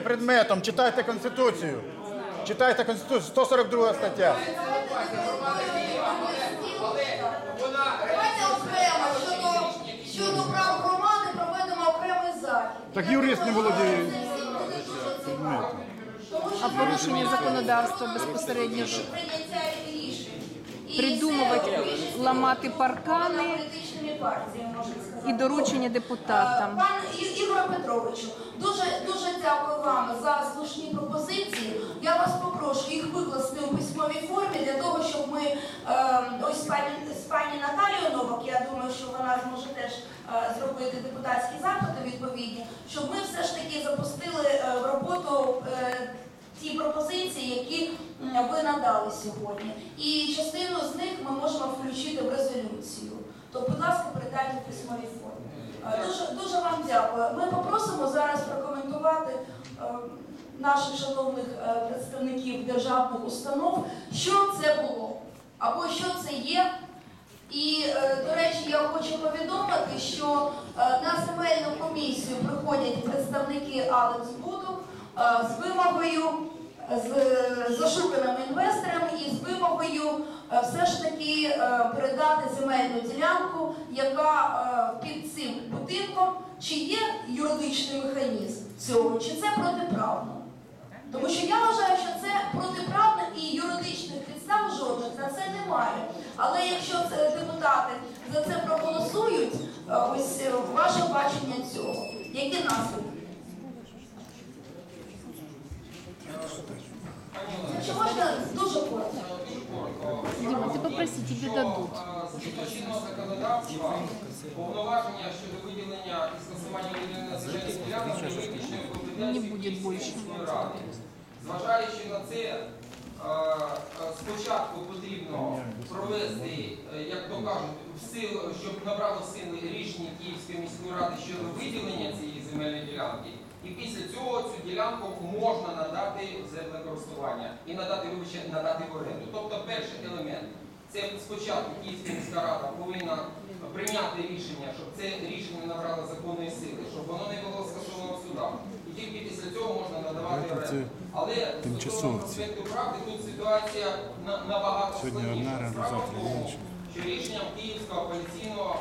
предметом, читайте Конституцію. Читайте Конституцію, 142 стаття. Окремо щодо, прав громади проведемо окремий захід. Так юрист не володіє. А порушення законодавства безпосередньо ж рішень. Придумувати, ламати паркани і доручення депутатам. Пан І- Ігоре Петровичу, дуже дуже дякую вам слушні пропозиції. Я вас попрошу їх викласти у письмовій формі для того, щоб ми е, ось пані з пані Наталією Новак, я думаю, що вона зможе теж е, зробити депутатські запити відповідні, щоб ми все ж таки запустили е, в роботу. е, Ті пропозиції, які ви надали сьогодні, і частину з них ми можемо включити в резолюцію. То, будь ласка, передайте в письмовій формі. Е, Дуже, дуже вам дякую. Ми попросимо зараз прокоментувати наших шановних е, представників державних установ, що це було або що це є. І, е, до речі, я хочу повідомити, що е, на земельну комісію приходять представники Алексбуду е, з вимогою, з зашуканими інвесторами і з вимогою е, все ж таки е, передати земельну ділянку, яка е, під цим будинком, чи є юридичний механізм цього, чи це протиправно. Тому що я вважаю, що це протиправно і юридичних підстав жодних на це немає. Але якщо депутати за це проголосують, е, ось е, ваше бачення цього. Які наслідки? Якщо можна, дуже коротко. Попроси, тебе дадут. Згідно чинного законодавства, повноваження щодо виділення і скасування виділення земельних ділянок Не компетенцією буде Київської міської ради. Зважаючи на це, е, е, спочатку потрібно провести, е, як то кажуть, в силу, щоб набрало сили рішення Київської міської ради щодо виділення цієї земельної ділянки. І після цього цю ділянку можна надати в землекористування і надати вибачте, надати в оренду. Тобто елемент це спочатку Київська міська рада повинна прийняти рішення, щоб це рішення набрало законної сили, щоб воно не було скасовано в судах. І тільки після цього можна надавати оренду. Але стосовно конфлікту правди тут ситуація на- набагато складніша. Справа в тому, що рішенням Київського апеляційного